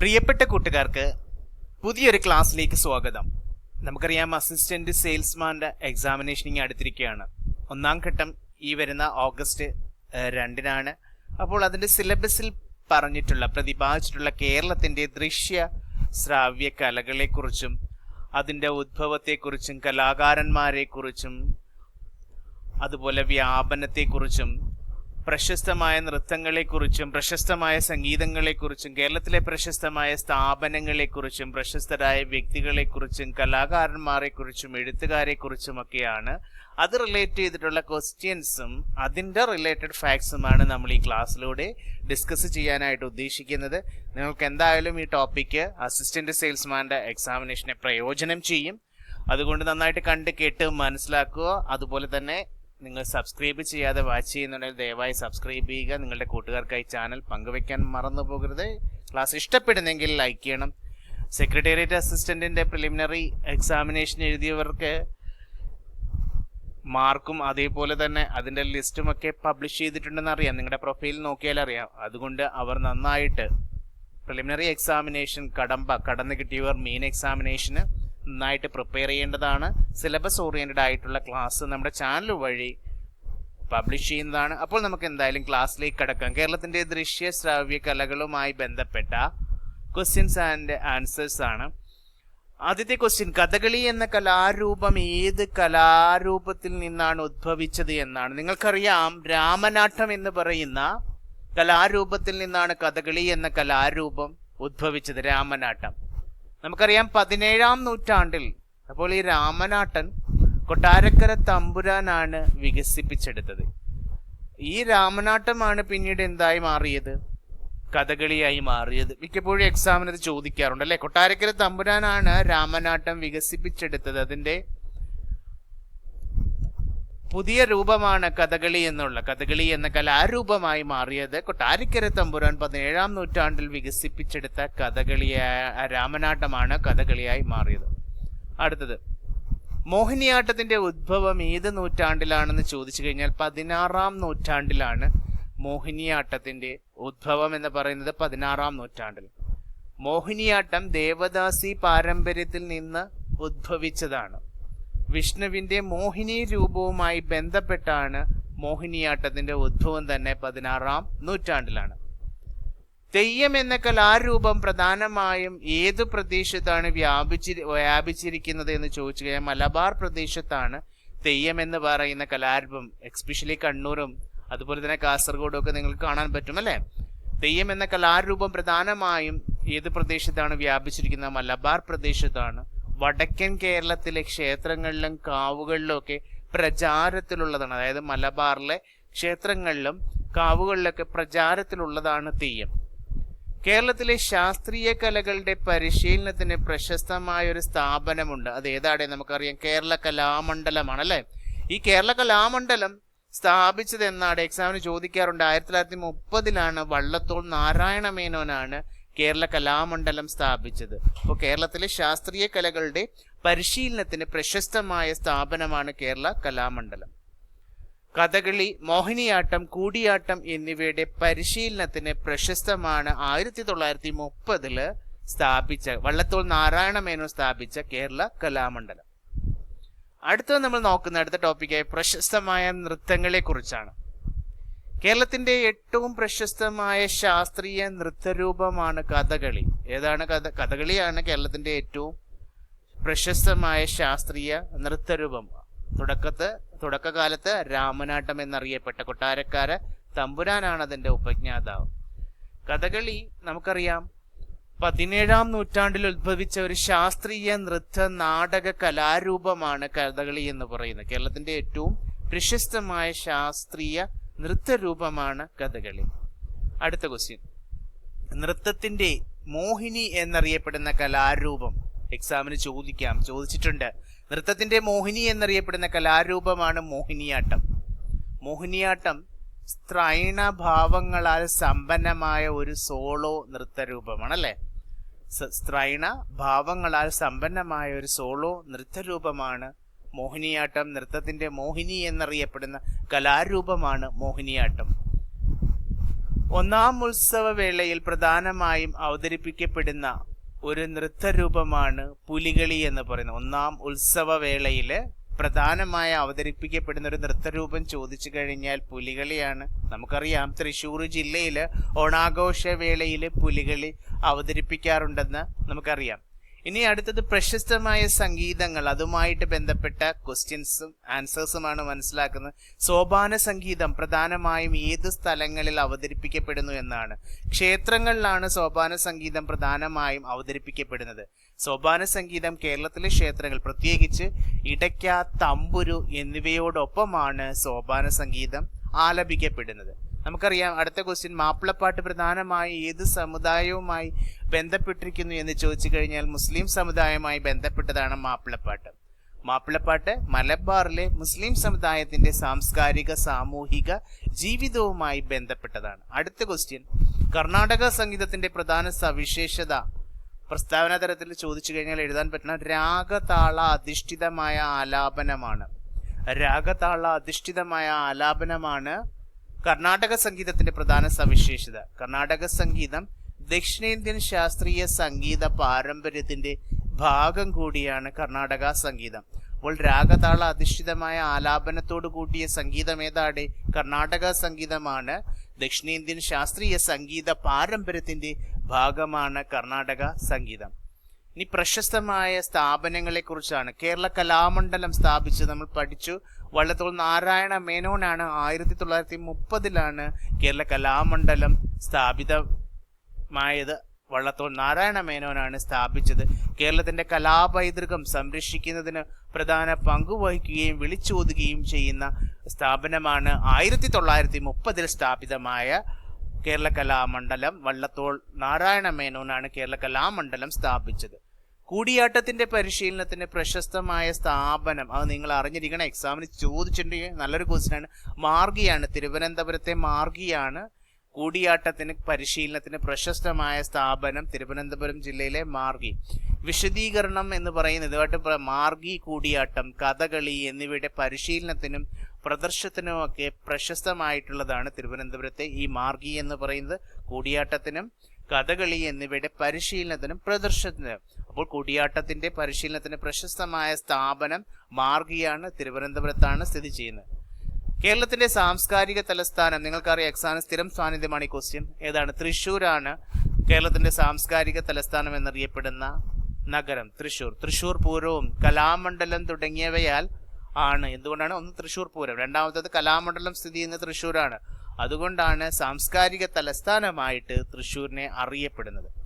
പ്രിയപ്പെട്ട കൂട്ടുകാർക്ക് പുതിയൊരു ക്ലാസ്സിലേക്ക് സ്വാഗതം. നമുക്കറിയാം അസിസ്റ്റന്റ് സെയിൽസ്മാന്റെ എക്സാമിനേഷൻ ഇങ്ങനെ അടുത്തിരിക്കുകയാണ്. ഒന്നാം ഘട്ടം ഈ വരുന്ന ഓഗസ്റ്റ് രണ്ടിനാണ്. അപ്പോൾ അതിന്റെ സിലബസിൽ പറഞ്ഞിട്ടുള്ള പ്രതിപാദിച്ചിട്ടുള്ള കേരളത്തിന്റെ ദൃശ്യ ശ്രാവ്യ കലകളെക്കുറിച്ചും അതിന്റെ ഉദ്ഭവത്തെക്കുറിച്ചും കലാകാരന്മാരെക്കുറിച്ചും അതുപോലെ വ്യാപനത്തെക്കുറിച്ചും പ്രശസ്തമായ നൃത്തങ്ങളെക്കുറിച്ചും പ്രശസ്തമായ സംഗീതങ്ങളെക്കുറിച്ചും കേരളത്തിലെ പ്രശസ്തമായ സ്ഥാപനങ്ങളെക്കുറിച്ചും പ്രശസ്തരായ വ്യക്തികളെക്കുറിച്ചും കലാകാരന്മാരെക്കുറിച്ചും എഴുത്തുകാരെക്കുറിച്ചുമൊക്കെയാണ് അത് റിലേറ്റ് ചെയ്തിട്ടുള്ള ക്വസ്റ്റ്യൻസും അതിന്റെ റിലേറ്റഡ് ഫാക്ട്സുമാണ് നമ്മൾ ഈ ക്ലാസ്സിലൂടെ ഡിസ്കസ് ചെയ്യാനായിട്ട് ഉദ്ദേശിക്കുന്നത്. നിങ്ങൾക്ക് എന്തായാലും ഈ ടോപ്പിക്ക് അസിസ്റ്റന്റ് സെയിൽസ്മാന്റെ എക്സാമിനേഷനെ പ്രയോജനം ചെയ്യും. അതുകൊണ്ട് നന്നായിട്ട് കണ്ട് കേട്ട് മനസ്സിലാക്കുക. അതുപോലെ തന്നെ നിങ്ങൾ സബ്സ്ക്രൈബ് ചെയ്യാതെ വാച്ച് ചെയ്യുന്നുണ്ടെങ്കിൽ ദയവായി സബ്സ്ക്രൈബ് ചെയ്യുക. നിങ്ങളുടെ കൂട്ടുകാർക്കായി ചാനൽ പങ്കുവെക്കാൻ മറന്നു പോകരുത്. ക്ലാസ് ഇഷ്ടപ്പെടുന്നെങ്കിൽ ലൈക്ക് ചെയ്യണം. സെക്രട്ടേറിയറ്റ് അസിസ്റ്റന്റിന്റെ പ്രിലിമിനറി എക്സാമിനേഷൻ എഴുതിയവർക്ക് മാർക്കും അതേപോലെ തന്നെ അതിന്റെ ലിസ്റ്റുമൊക്കെ പബ്ലിഷ് ചെയ്തിട്ടുണ്ടെന്ന് അറിയാം. നിങ്ങളുടെ പ്രൊഫൈൽ നോക്കിയാൽ അറിയാം. അതുകൊണ്ട് അവർ നന്നായിട്ട് പ്രിലിമിനറി എക്സാമിനേഷൻ കടമ്പ കടന്നു കിട്ടിയവർ മെയിൻ എക്സാമിനേഷന് നന്നായിട്ട് പ്രിപ്പയർ ചെയ്യേണ്ടതാണ്. സിലബസ് ഓറിയന്റഡ് ആയിട്ടുള്ള ക്ലാസ് നമ്മുടെ ചാനൽ വഴി പബ്ലിഷ് ചെയ്യുന്നതാണ്. അപ്പോൾ നമുക്ക് എന്തായാലും ക്ലാസ്സിലേക്ക് കടക്കാം. കേരളത്തിന്റെ ദൃശ്യ ശ്രാവ്യ കലകളുമായി ബന്ധപ്പെട്ട ക്വസ്റ്റ്യൻസ് ആൻഡ് ആൻസേഴ്സ് ആണ്. ആദ്യത്തെ ക്വസ്റ്റ്യൻ കഥകളി എന്ന കലാരൂപം ഏത് കലാരൂപത്തിൽ നിന്നാണ് ഉദ്ഭവിച്ചത് എന്നാണ്. നിങ്ങൾക്കറിയാം രാമനാട്ടം എന്ന് പറയുന്ന കലാരൂപത്തിൽ നിന്നാണ് കഥകളി എന്ന കലാരൂപം ഉദ്ഭവിച്ചത് രാമനാട്ടം. നമുക്കറിയാം പതിനേഴാം നൂറ്റാണ്ടിൽ അപ്പോൾ ഈ രാമനാട്ടൻ കൊട്ടാരക്കര തമ്പുരാനാണ് വികസിപ്പിച്ചെടുത്തത്. ഈ രാമനാട്ടമാണ് പിന്നീട് എന്തായി മാറിയത്? കഥകളിയായി മാറിയത്. മിക്കപ്പോഴും എക്സാമിന് ഇത് ചോദിക്കാറുണ്ട് അല്ലെ? കൊട്ടാരക്കര തമ്പുരാനാണ് രാമനാട്ടം വികസിപ്പിച്ചെടുത്തത്. അതിന്റെ പുതിയ രൂപമാണ് കഥകളി എന്നുള്ള. കഥകളി എന്ന കലാരൂപമായി മാറിയത് കൊട്ടാരിക്കര തമ്പുരാൻ പതിനേഴാം നൂറ്റാണ്ടിൽ വികസിപ്പിച്ചെടുത്ത കഥകളിയായ രാമനാട്ടമാണ് കഥകളിയായി മാറിയത്. അടുത്തത് മോഹിനിയാട്ടത്തിന്റെ ഉദ്ഭവം ഏത് നൂറ്റാണ്ടിലാണെന്ന് ചോദിച്ചു കഴിഞ്ഞാൽ പതിനാറാം നൂറ്റാണ്ടിലാണ് മോഹിനിയാട്ടത്തിന്റെ ഉദ്ഭവം എന്ന് പറയുന്നത് പതിനാറാം നൂറ്റാണ്ടിൽ. മോഹിനിയാട്ടം ദേവദാസി പാരമ്പര്യത്തിൽ നിന്ന് ഉദ്ഭവിച്ചതാണ് വിഷ്ണുവിന്റെ മോഹിനി രൂപവുമായി ബന്ധപ്പെട്ടാണ് മോഹിനിയാട്ടത്തിന്റെ ഉദ്ഭവം തന്നെ പതിനാറാം നൂറ്റാണ്ടിലാണ്. തെയ്യം എന്ന കലാരൂപം പ്രധാനമായും ഏത് പ്രദേശത്താണ് വ്യാപിച്ചി വ്യാപിച്ചിരിക്കുന്നത് എന്ന് ചോദിച്ചു കഴിഞ്ഞാൽ മലബാർ പ്രദേശത്താണ് തെയ്യം എന്ന് പറയുന്ന കലാരൂപം. എക്സ്പെഷ്യലി കണ്ണൂരും അതുപോലെ തന്നെ കാസർഗോഡും ഒക്കെ നിങ്ങൾക്ക് കാണാൻ പറ്റും അല്ലേ? തെയ്യം എന്ന കലാരൂപം പ്രധാനമായും ഏത് പ്രദേശത്താണ് വ്യാപിച്ചിരിക്കുന്നത്? മലബാർ പ്രദേശത്താണ്. വടക്കൻ കേരളത്തിലെ ക്ഷേത്രങ്ങളിലും കാവുകളിലും ഒക്കെ പ്രചാരത്തിലുള്ളതാണ്. അതായത് മലബാറിലെ ക്ഷേത്രങ്ങളിലും കാവുകളിലൊക്കെ പ്രചാരത്തിലുള്ളതാണ് തെയ്യം. കേരളത്തിലെ ശാസ്ത്രീയ കലകളുടെ പരിശീലനത്തിന് പ്രശസ്തമായ ഒരു സ്ഥാപനമുണ്ട്. അത് ഏതാടെ നമുക്കറിയാം? കേരള കലാമണ്ഡലമാണ് അല്ലെ? ഈ കേരള കലാമണ്ഡലം സ്ഥാപിച്ചത് എന്നാണ് എക്സാമിന് ചോദിക്കാറുണ്ട്. ആയിരത്തി തൊള്ളായിരത്തി മുപ്പതിലാണ് വള്ളത്തോൾ നാരായണ മേനോനാണ് കേരള കലാമണ്ഡലം സ്ഥാപിച്ചത്. അപ്പോൾ കേരളത്തിലെ ശാസ്ത്രീയ കലകളുടെ പരിശീലനത്തിന് പ്രശസ്തമായ സ്ഥാപനമാണ് കേരള കലാമണ്ഡലം. കഥകളി മോഹിനിയാട്ടം കൂടിയാട്ടം എന്നിവയുടെ പരിശീലനത്തിന് പ്രശസ്തമാണ് ആയിരത്തി തൊള്ളായിരത്തി മുപ്പതിൽ സ്ഥാപിച്ച വള്ളത്തോൾ നാരായണ മേനോൻ സ്ഥാപിച്ച കേരള കലാമണ്ഡലം. അടുത്തത് നമ്മൾ നോക്കുന്ന അടുത്ത ടോപ്പിക്കായി പ്രശസ്തമായ നൃത്തങ്ങളെ കുറിച്ചാണ് കേരളത്തിന്റെ ഏറ്റവും പ്രശസ്തമായ ശാസ്ത്രീയ നൃത്തരൂപമാണ് കഥകളി. ഏതാണ് കഥ? കഥകളിയാണ് കേരളത്തിന്റെ ഏറ്റവും പ്രശസ്തമായ ശാസ്ത്രീയ നൃത്തരൂപം. തുടക്കത്ത് തുടക്കകാലത്ത് രാമനാട്ടം എന്നറിയപ്പെട്ട കൊട്ടാരക്കാര തമ്പുരാനാണ് അതിന്റെ ഉപജ്ഞാതാവ്. കഥകളി നമുക്കറിയാം പതിനേഴാം നൂറ്റാണ്ടിൽ ഉത്ഭവിച്ച ഒരു ശാസ്ത്രീയ നൃത്ത നാടക കലാരൂപമാണ് കഥകളി എന്ന് പറയുന്നത്. കേരളത്തിന്റെ ഏറ്റവും പ്രശസ്തമായ ശാസ്ത്രീയ നൃത്തരൂപമാണ് കഥകളി. അടുത്ത ക്വസ്റ്റ്യൻ നൃത്തത്തിന്റെ മോഹിനി എന്നറിയപ്പെടുന്ന കലാരൂപം. എക്സാമിന് ചോദിക്കാം. ചോദിച്ചിട്ടുണ്ട്. നൃത്തത്തിന്റെ മോഹിനി എന്നറിയപ്പെടുന്ന കലാരൂപമാണ് മോഹിനിയാട്ടം. മോഹിനിയാട്ടം സ്ത്രൈണ ഭാവങ്ങളാൽ സമ്പന്നമായ ഒരു സോളോ നൃത്തരൂപമാണ് അല്ലെ? സ്ത്രൈണ ഭാവങ്ങളാൽ സമ്പന്നമായ ഒരു സോളോ നൃത്തരൂപമാണ് മോഹിനിയാട്ടം നൃത്തത്തിന്റെ മോഹിനി എന്നറിയപ്പെടുന്ന കലാരൂപമാണ് മോഹിനിയാട്ടം. ഒന്നാം ഉത്സവ വേളയിൽ പ്രധാനമായും അവതരിപ്പിക്കപ്പെടുന്ന ഒരു നൃത്തരൂപമാണ് പുലികളി എന്ന് പറയുന്നത്. ഒന്നാം ഉത്സവ വേളയിൽ പ്രധാനമായി അവതരിപ്പിക്കപ്പെടുന്ന ഒരു നൃത്തരൂപം ചോദിച്ചു കഴിഞ്ഞാൽ പുലികളിയാണ്. നമുക്കറിയാം തൃശ്ശൂർ ജില്ലയിൽ ഓണാഘോഷ വേളയിൽ പുലികളി അവതരിപ്പിക്കാറുണ്ടെന്ന് നമുക്കറിയാം. ഇനി അടുത്തത് പ്രശസ്തമായ സംഗീതങ്ങൾ. അതുമായിട്ട് ബന്ധപ്പെട്ട ക്വസ്റ്റ്യൻസും ആൻസേഴ്സുമാണ് മനസ്സിലാക്കുന്നത്. സോപാന സംഗീതം പ്രധാനമായും ഏത് സ്ഥലങ്ങളിൽ അവതരിപ്പിക്കപ്പെടുന്നു എന്നാണ്. ക്ഷേത്രങ്ങളിലാണ് സോപാന സംഗീതം പ്രധാനമായും അവതരിപ്പിക്കപ്പെടുന്നത്. സോപാന സംഗീതം കേരളത്തിലെ ക്ഷേത്രങ്ങൾ പ്രത്യേകിച്ച് ഇടയ്ക്ക തമ്പുരു എന്നിവയോടൊപ്പമാണ് സോപാന സംഗീതം ആലപിക്കപ്പെടുന്നത്. നമുക്കറിയാം അടുത്ത ക്വസ്റ്റ്യൻ മാപ്പിളപ്പാട്ട് പ്രധാനമായി ഏത് സമുദായവുമായി ബന്ധപ്പെട്ടിരിക്കുന്നു എന്ന് ചോദിച്ചു കഴിഞ്ഞാൽ മുസ്ലിം സമുദായവുമായി ബന്ധപ്പെട്ടതാണ് മാപ്പിളപ്പാട്ട്. മാപ്പിളപ്പാട്ട് മലബാറിലെ മുസ്ലിം സമുദായത്തിന്റെ സാംസ്കാരിക സാമൂഹിക ജീവിതവുമായി ബന്ധപ്പെട്ടതാണ്. അടുത്ത ക്വസ്റ്റ്യൻ കർണാടക സംഗീതത്തിന്റെ പ്രധാന സവിശേഷത. പ്രസ്താവന തരത്തിൽ ചോദിച്ചു കഴിഞ്ഞാൽ എഴുതാൻ പറ്റുന്ന രാഗതാള അധിഷ്ഠിതമായ ആലാപനമാണ്. രാഗതാള അധിഷ്ഠിതമായ ആലാപനമാണ് കർണാടക സംഗീതത്തിന്റെ പ്രധാന സവിശേഷത. കർണാടക സംഗീതം ദക്ഷിണേന്ത്യൻ ശാസ്ത്രീയ സംഗീത പാരമ്പര്യത്തിന്റെ ഭാഗം കൂടിയാണ് കർണാടക സംഗീതം. അപ്പോൾ രാഗതാള അധിഷ്ഠിതമായ ആലാപനത്തോടു കൂടിയ സംഗീതം ഏതാടെ? കർണാടക സംഗീതമാണ്. ദക്ഷിണേന്ത്യൻ ശാസ്ത്രീയ സംഗീത പാരമ്പര്യത്തിന്റെ ഭാഗമാണ് കർണാടക സംഗീതം. ഇനി പ്രശസ്തമായ സ്ഥാപനങ്ങളെ കുറിച്ചാണ് കേരള കലാമണ്ഡലം സ്ഥാപിച്ച് നമ്മൾ പഠിച്ചു. വള്ളത്തോൾ നാരായണ മേനോനാണ് ആയിരത്തി തൊള്ളായിരത്തി മുപ്പതിലാണ് കേരള കലാമണ്ഡലം സ്ഥാപിതമായത്. വള്ളത്തോൾ നാരായണ മേനോനാണ് സ്ഥാപിച്ചത്. കേരളത്തിന്റെ കലാപൈതൃകം സംരക്ഷിക്കുന്നതിന് പ്രധാന പങ്കുവഹിക്കുകയും വിളിച്ചോതുകയും ചെയ്യുന്ന സ്ഥാപനമാണ് ആയിരത്തി തൊള്ളായിരത്തി മുപ്പതിൽ സ്ഥാപിതമായ കേരള കലാമണ്ഡലം വള്ളത്തോൾ നാരായണ മേനോനാണ് കേരള കലാമണ്ഡലം സ്ഥാപിച്ചത്. കൂടിയാട്ടത്തിന്റെ പരിശീലനത്തിന് പ്രശസ്തമായ സ്ഥാപനം അത് നിങ്ങൾ അറിഞ്ഞിരിക്കണം എക്സാമിന് ചോദിച്ചിട്ടുണ്ടെങ്കിൽ നല്ലൊരു ക്വസ്റ്റ്യൻ ആണ്. മാർഗിയാണ് തിരുവനന്തപുരത്തെ മാർഗിയാണ് കൂടിയാട്ടത്തിന് പരിശീലനത്തിന് പ്രശസ്തമായ സ്ഥാപനം തിരുവനന്തപുരം ജില്ലയിലെ മാർഗി. വിശദീകരണം എന്ന് പറയുന്നത് ഇതുമായിട്ട് മാർഗി കൂടിയാട്ടം കഥകളി എന്നിവയുടെ പരിശീലനത്തിനും പ്രദർശനത്തിനുമൊക്കെ പ്രശസ്തമായിട്ടുള്ളതാണ് തിരുവനന്തപുരത്തെ ഈ മാർഗി എന്ന് പറയുന്നത്. കൂടിയാട്ടത്തിനും കഥകളി എന്നിവയുടെ പരിശീലനത്തിനും പ്രദർശനത്തിനും. അപ്പോൾ കൂടിയാട്ടത്തിന്റെ പരിശീലനത്തിന് പ്രശസ്തമായ സ്ഥാപനം മാർഗിയാണ് തിരുവനന്തപുരത്താണ് സ്ഥിതി ചെയ്യുന്നത്. കേരളത്തിന്റെ സാംസ്കാരിക തലസ്ഥാനം നിങ്ങൾക്കറിയാം എക്സാമിന് സ്ഥിരം സാന്നിധ്യമാണ് ഈ ക്വസ്റ്റ്യൻ ഏതാണ്? തൃശ്ശൂരാണ് കേരളത്തിന്റെ സാംസ്കാരിക തലസ്ഥാനം എന്നറിയപ്പെടുന്ന നഗരം തൃശ്ശൂർ. തൃശ്ശൂർ പൂരവും കലാമണ്ഡലം തുടങ്ങിയവയാൽ ആണ്. എന്തുകൊണ്ടാണ്? ഒന്ന് തൃശ്ശൂർ പൂരം. രണ്ടാമത്തത് കലാമണ്ഡലം സ്ഥിതി ചെയ്യുന്ന തൃശ്ശൂരാണ്. അതുകൊണ്ടാണ് സാംസ്കാരിക തലസ്ഥാനമായിട്ട് തൃശ്ശൂരിനെ അറിയപ്പെടുന്നത്.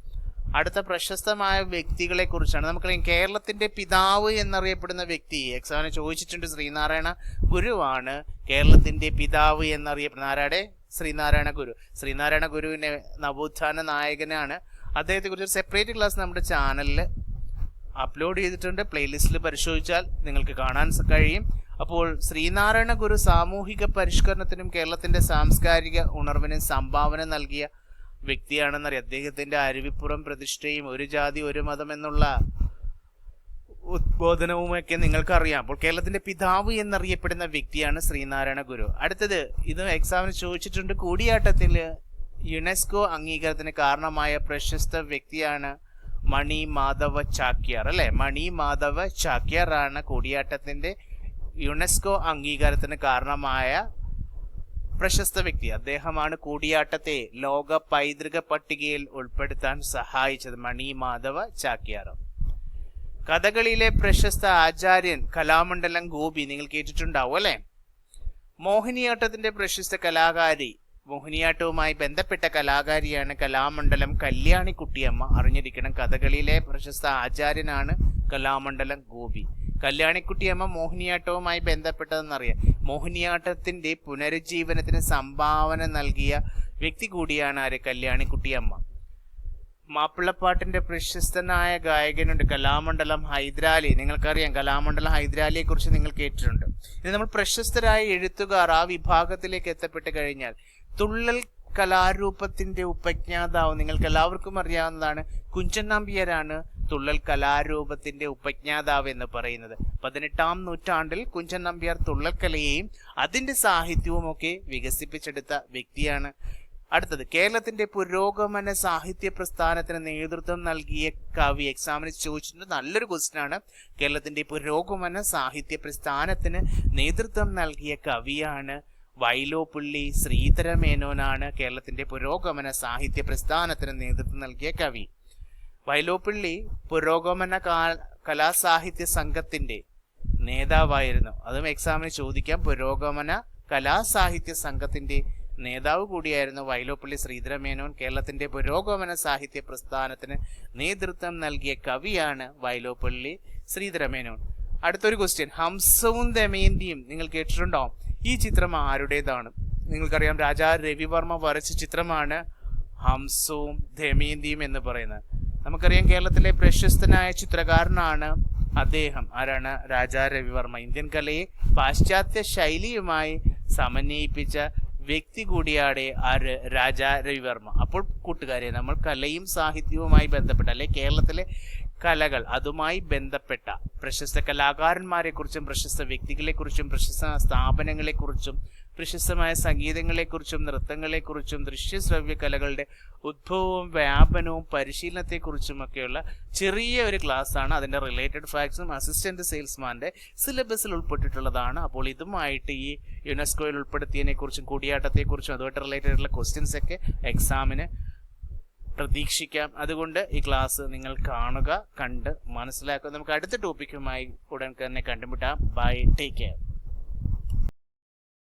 അടുത്ത പ്രശസ്തമായ വ്യക്തികളെ കുറിച്ചാണ് നമുക്കറിയാം. കേരളത്തിന്റെ പിതാവ് എന്നറിയപ്പെടുന്ന വ്യക്തി എക്സാമിനെ ചോദിച്ചിട്ടുണ്ട് ശ്രീനാരായണ ഗുരുവാണ് കേരളത്തിന്റെ പിതാവ് എന്നറിയപ്പെടുന്ന ആരാടെ? ശ്രീനാരായണ ഗുരു. ശ്രീനാരായണ ഗുരുവിനെ നവോത്ഥാന നായകനാണ്. അദ്ദേഹത്തെ കുറിച്ച് സെപ്പറേറ്റ് ക്ലാസ് നമ്മുടെ ചാനലിൽ അപ്ലോഡ് ചെയ്തിട്ടുണ്ട്. പ്ലേലിസ്റ്റിൽ പരിശോധിച്ചാൽ നിങ്ങൾക്ക് കാണാൻ കഴിയും. അപ്പോൾ ശ്രീനാരായണ ഗുരു സാമൂഹിക പരിഷ്കരണത്തിനും കേരളത്തിന്റെ സാംസ്കാരിക ഉണർവിനും സംഭാവന നൽകിയ വ്യക്തിയാണെന്നറിയാം. അദ്ദേഹത്തിന്റെ അരുവിപ്പുറം പ്രതിഷ്ഠയും ഒരു ജാതി ഒരു മതം എന്നുള്ള ഉദ്ബോധനവുമൊക്കെ നിങ്ങൾക്കറിയാം. അപ്പോൾ കേരളത്തിന്റെ പിതാവ് എന്നറിയപ്പെടുന്ന വ്യക്തിയാണ് ശ്രീനാരായണ ഗുരു. അടുത്തത് ഇത് എക്സാമിന് ചോദിച്ചിട്ടുണ്ട്. കൂടിയാട്ടത്തിൽ യുനെസ്കോ അംഗീകാരത്തിന് കാരണമായ പ്രശസ്ത വ്യക്തിയാണ് മണി മാധവ ചാക്യാർ അല്ലെ? മണി മാധവ ചാക്യാർ ആണ് കൂടിയാട്ടത്തിന്റെ യുനെസ്കോ അംഗീകാരത്തിന് കാരണമായ പ്രശസ്ത വ്യക്തി. അദ്ദേഹമാണ് കൂടിയാട്ടത്തെ ലോക പൈതൃക പട്ടികയിൽ ഉൾപ്പെടുത്താൻ സഹായിച്ചത് മണി മാധവ ചാക്യാർ. കഥകളിയിലെ പ്രശസ്ത ആചാര്യൻ കലാമണ്ഡലം ഗോപി നിങ്ങൾ കേട്ടിട്ടുണ്ടാവും അല്ലെ? മോഹിനിയാട്ടത്തിന്റെ പ്രശസ്ത കലാകാരി മോഹിനിയാട്ടവുമായി ബന്ധപ്പെട്ട കലാകാരിയാണ് കലാമണ്ഡലം കല്യാണിക്കുട്ടിയമ്മ. അറിഞ്ഞിരിക്കണം കഥകളിയിലെ പ്രശസ്ത ആചാര്യനാണ് കലാമണ്ഡലം ഗോപി. കല്യാണിക്കുട്ടിയമ്മ മോഹിനിയാട്ടവുമായി ബന്ധപ്പെട്ടതെന്നറിയാം. മോഹിനിയാട്ടത്തിന്റെ പുനരുജ്ജീവനത്തിന് സംഭാവന നൽകിയ വ്യക്തി കൂടിയാണ് ആര്? കല്യാണിക്കുട്ടിയമ്മ. മാപ്പിളപ്പാട്ടിന്റെ പ്രശസ്തനായ ഗായകനുണ്ട് കലാമണ്ഡലം ഹൈദരാലി. നിങ്ങൾക്കറിയാം കലാമണ്ഡലം ഹൈദരാലിയെക്കുറിച്ച് നിങ്ങൾ കേട്ടിട്ടുണ്ട്. ഇത് നമ്മൾ പ്രശസ്തരായ എഴുത്തുകാർ ആ വിഭാഗത്തിലേക്ക് എത്തപ്പെട്ട് കഴിഞ്ഞാൽ തുള്ളൽ കലാരൂപത്തിന്റെ ഉപജ്ഞാതാവ്. നിങ്ങൾക്ക് എല്ലാവർക്കും അറിയാവുന്നതാണ് കുഞ്ചൻ നമ്പ്യാരാണ് തുള്ളൽ കലാരൂപത്തിന്റെ ഉപജ്ഞാതാവ് എന്ന് പറയുന്നത്. പതിനെട്ടാം നൂറ്റാണ്ടിൽ കുഞ്ചൻ നമ്പ്യാർ തുള്ളൽ കലയെയും അതിന്റെ സാഹിത്യവും ഒക്കെ വികസിപ്പിച്ചെടുത്ത വ്യക്തിയാണ്. അടുത്തത് കേരളത്തിന്റെ പുരോഗമന സാഹിത്യ പ്രസ്ഥാനത്തിന് നേതൃത്വം നൽകിയ കവി എക്സാമിന് ചോദിച്ചിട്ടുണ്ട്. നല്ലൊരു ക്വസ്റ്റ്യൻ ആണ്. കേരളത്തിന്റെ പുരോഗമന സാഹിത്യ പ്രസ്ഥാനത്തിന് നേതൃത്വം നൽകിയ കവിയാണ് വൈലോപ്പള്ളി ശ്രീധരമേനോനാണ് കേരളത്തിന്റെ പുരോഗമന സാഹിത്യ പ്രസ്ഥാനത്തിന് നേതൃത്വം നൽകിയ കവി. വൈലോപ്പള്ളി പുരോഗമന കലാസാഹിത്യ സംഘത്തിന്റെ നേതാവായിരുന്നു. അതും എക്സാമിന് ചോദിക്കാം. പുരോഗമന കലാസാഹിത്യ സംഘത്തിന്റെ നേതാവ് കൂടിയായിരുന്നു വൈലോപ്പള്ളി ശ്രീധരമേനോൻ. കേരളത്തിന്റെ പുരോഗമന സാഹിത്യ പ്രസ്ഥാനത്തിന് നേതൃത്വം നൽകിയ കവിയാണ് വൈലോപ്പള്ളി ശ്രീധരമേനോൻ. അടുത്തൊരു ക്വസ്റ്റ്യൻ ഹംസവും ദമയന്തിയും നിങ്ങൾ കേട്ടിട്ടുണ്ടോ? ഈ ചിത്രം ആരുടേതാണ്? നിങ്ങൾക്കറിയാം രാജാ രവിവർമ്മ വരച്ച ചിത്രമാണ് ഹംസവും ധമീന്തിയും എന്ന് പറയുന്നത്. നമുക്കറിയാം കേരളത്തിലെ പ്രശസ്തനായ ചിത്രകാരനാണ് അദ്ദേഹം. ആരാണ്? രാജാ രവിവർമ്മ. ഇന്ത്യൻ കലയെ പാശ്ചാത്യ ശൈലിയുമായി സമന്വയിപ്പിച്ച വ്യക്തി കൂടിയാണ് രാജാ രവിവർമ്മ. അപ്പോൾ കൂട്ടുകാരെ നമ്മൾ കലയും സാഹിത്യവുമായി ബന്ധപ്പെട്ട അല്ലെ കേരളത്തിലെ കലകൾ അതുമായി ബന്ധപ്പെട്ട പ്രശസ്ത കലാകാരന്മാരെ കുറിച്ചും പ്രശസ്ത വ്യക്തികളെക്കുറിച്ചും പ്രശസ്ത സ്ഥാപനങ്ങളെക്കുറിച്ചും പ്രശസ്തമായ സംഗീതങ്ങളെക്കുറിച്ചും നൃത്തങ്ങളെക്കുറിച്ചും ദൃശ്യശ്രവ്യ കലകളുടെ ഉദ്ഭവവും വ്യാപനവും പരിശീലനത്തെക്കുറിച്ചുമൊക്കെയുള്ള ചെറിയ ഒരു ആണ് അതിന്റെ റിലേറ്റഡ് ഫാക്ട്സും അസിസ്റ്റന്റ് സെയിൽസ്മാന്റെ സിലബസിൽ ഉൾപ്പെട്ടിട്ടുള്ളതാണ്. അപ്പോൾ ഇതുമായിട്ട് ഈ യുനെസ്കോയിൽ ഉൾപ്പെടുത്തിയതിനെ കുറിച്ചും കൂടിയാട്ടത്തെക്കുറിച്ചും അതുമായിട്ട് റിലേറ്റഡ് ആയിട്ടുള്ള ക്വസ്റ്റ്യൻസ് ഒക്കെ എക്സാമിന് പ്രതീക്ഷിക്കാം. അതുകൊണ്ട് ഈ ക്ലാസ് നിങ്ങൾ കാണുക കണ്ട് മനസ്സിലാക്കുക. നമുക്ക് അടുത്ത ടോപ്പിക്കുമായി ഉടൻ തന്നെ കണ്ടുമുട്ടാം. Bye take care